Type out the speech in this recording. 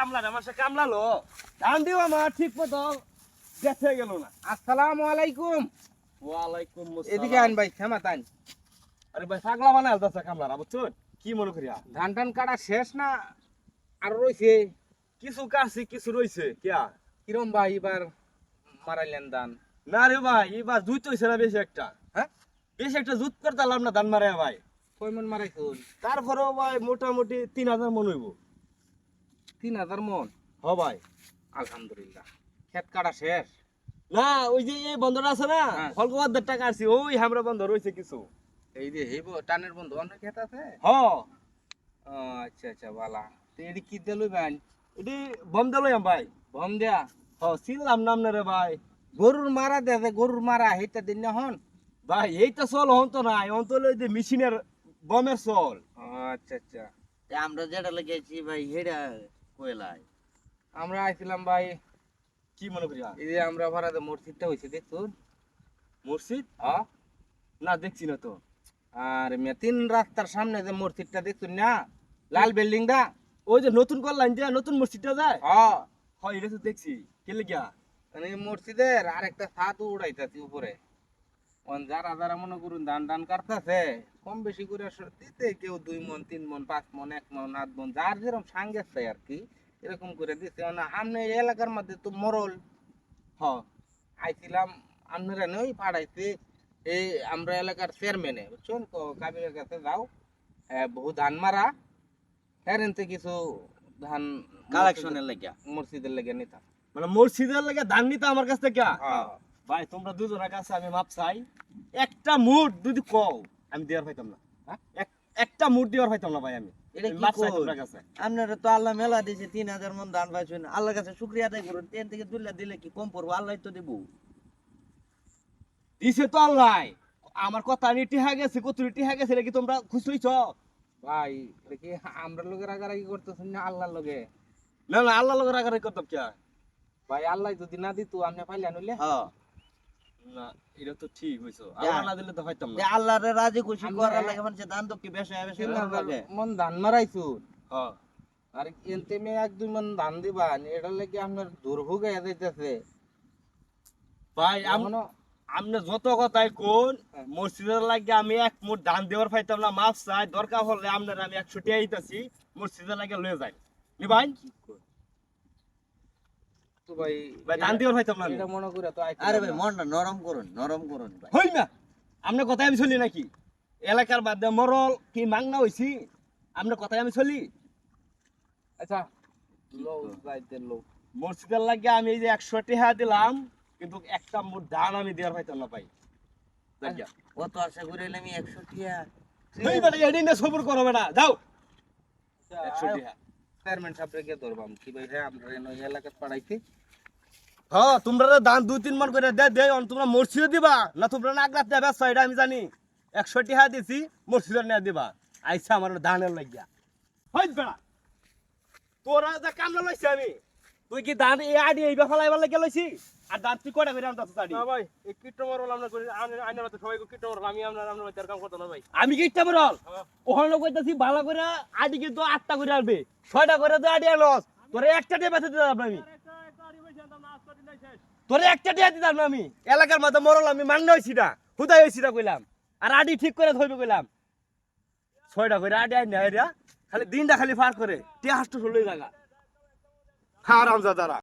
কামলা আমার সে কামলালো ধান দিও আমার ঠিক মতো। গেল না। আসসালামু আলাইকুম। ওয়ালাইকুম এদিকে ভাই তান আরে ভাই পাগলা কামলারা কি মনে করিয়া ধান টান কাটা শেষ না? আর রইছে? কিছু কাছি কিছু রইছে কিয়া? কিরম ভাই এবার মারাইলেন ধান? না রে ভাই এবার জুত হইছে না বেশি একটা। হ্যাঁ? বেশি একটা জুত করতে পারলাম না ধান মারে ভাই। কয় মন মারাইছুন? তারপরেও ভাই মোটামুটি তিন হাজার মন হইব। তিন হাজার মন। হ ভাই। আলহামদুলিল্লাহ। খেত কাটা শেষ। না ওই যে এই বন্ধটা আছে না হ্যাঁ। ফলকবাদের টাকা আছে ওই হামরা বন্ধ রয়েছে কিছু। এই যে হেব টানের বন্ধু অন্য ক্ষেত আছে? হ। আচ্ছা আচ্ছা বালা। তো এটি কি দিল ভাই এটি বম দিলাম ভাই। বম দেয়া? হ চিনলাম নাম না রে ভাই। গরুর মারা দে দে, গরুর মারা হেটা দিন না হন। ভাই এই তো চল হন তো নাই এই যে মেশিনের বমের চল। আচ্ছা আচ্ছা। আমরা যেটা লেগেছি ভাই হেটা কয়লায় আমরা আইছিলাম ভাই কি মনে করি এই যে আমরা ভাড়াতে মসজিদটা হয়েছে দেখুন মসজিদ? হ্যাঁ। না দেখছি না তো। আর মেয়ে তিন রাস্তার সামনে যে মসজিদটা দেখছুন না? লাল বিল্ডিংটা। ওই যে নতুন করলাম যে নতুন মসজিদটা যায়? হ্যাঁ। হয় এটা তো দেখছি। কেলে গিয়া? মানে মসজিদের আর একটা ছাদ উড়াইতাছি উপরে। যারা যারা মনে করুন ধান টান কাটতাছে কম বেশি করে দিতে কেউ দুই মন তিন মন পাঁচ মন এক মন আট মন যার যেরকম সাঙ্গের চাই আর কি এরকম করে দিচ্ছে না আপনি এই এলাকার মধ্যে তো মরল। হ আইছিলাম আপনারা নই পাঠাইছে এই আমরা এলাকার চেয়ারম্যানে বুঝছেন? কাবিরের কাছে যাও। বহু ধান মারা। হেরেনতে কিছু ধান কালেকশনের লাগিয়া। মসজিদের লেগে নিতাম। মানে মসজিদের লাগে ধান নিতে আমার কাছ থেকে? হ্যাঁ। ভাই তোমরা দুজনের কাছে আমি মাপ চাই। একটা মুঠ যদি কও আমি দেওয়ার পাইতাম না। হ্যাঁ? একটা মুঠ দেওয়ার পাইতাম না ভাই আমি। কি আপনারা তো আল্লাহ মেলা দিয়েছে তিন হাজার মন দান পাইছেন আল্লাহর কাছে শুক্রিয়া আদায় করুন। তিন থেকে দুল্লা দিলে কি কম পড়ব? আল্লাহ তো দেবো। দিছে তো আল্লাহ। আমার কথা আমি টিহা গেছে কত টিহা গেছে নাকি তোমরা খুশি হইছ? ভাই আমরা লোকের করতেছেন না আল্লাহর আগারে করতাম কে ভাই আল্লাহ যদি না দিত আপনি পাইলে হ্যাঁ। না এটা তো ঠিক হইছো আল্লাহ না দিলে তো পাইতাম না। আল্লাহরে রাজি খুশি করার লাগে মানুষের দান তো কি বেশি বেশি তিন করার হাজার লাগে। মন ধান মারাইছুন হ্যাঁ আর এনতে মে এক দুই মন ধান দিবা এটার লাগে আপনার দুর্ভোগ হয়ে যাইতেছে। ভাই আপনি যত কথাই কোন মসজিদের লাগে আমি এক মুঠ ধান দেওয়ার পাইতাম না মাছ চাই দরকার হলে আপনার আমি একশো টিয়া দিতেছি মসজিদের লাগে লয়ে যাই। নি ভাই? তো ভাই ভাই ধান দেওয়ার পাইতাম না আমি। এটা মনে করে তো আরে ভাই পারলাম। মনটা নরম করুন নরম করুন ভাই। হই না আপনার কথাই আমি চলি নাকি? এলাকার বাদে মরল কি মাংনা হইছি আপনার কথাই আমি চলি? আচ্ছা লো যাইতে লো মসজিদের লাগে আমি এই যে একশো টিহা দিলাম কিন্তু একটা মুঠ ধান আমি দেওয়ার পাইতাম না ভাই। জায়গা। কত আশা করে আমি একশো টিয়া এই বেটা এদিন না সবুর করো বেটা যাও। একশো টিহা। চেয়ারম্যান সাহেবরে গিয়ে ধরবাম। কি ভাই হ্যাঁ আমরা এনে এলাকাত পাড়াইছি। হ্যাঁ তোমরা দান দুই, তিন মান করে দে দে, অন তোমরা মসজিদে দিবা, না তোমরা না আগ্রাত দেবে এটা আমি জানি। একশো টিহা দিছি মসজিদের নিয়ে দিবা। আইসা আমার ধানের লাগিয়া। হয় বেড়া, তোরা যা কামলা লইছি আমি তুই কি ধান এই আডি এই বেফালা এবার লাগে লইছি? আর ধান তুই কয়টা করে আনতাছ আডি না ভাই এই কীট মারল আমরা করি আইনের মতো সবাই কীট মারল আমি আমরা আমরা আর কাম করতো না ভাই। আমি কি ইচ্ছা বল? ওখানে কইতাছি ভালো করে আডি কিন্তু আটটা করে আনবে। ছয়টা করে তো আডি আনস তোরে একটা দিয়ে বেঁচে দিতাম আমি। তোরে একটা দিয়ে দিতাম না আমি। এলাকার মধ্যে মরল আমি মান্য হয়েছি না। হুদাই হয়েছি না কইলাম। আর আডি ঠিক করে ধরবে কইলাম। ছয়টা করে আডি আইন না খালি দিনটা খালি পার করে। টিয়া হাস্ট হলোই জায়গা। হারাম দাদারা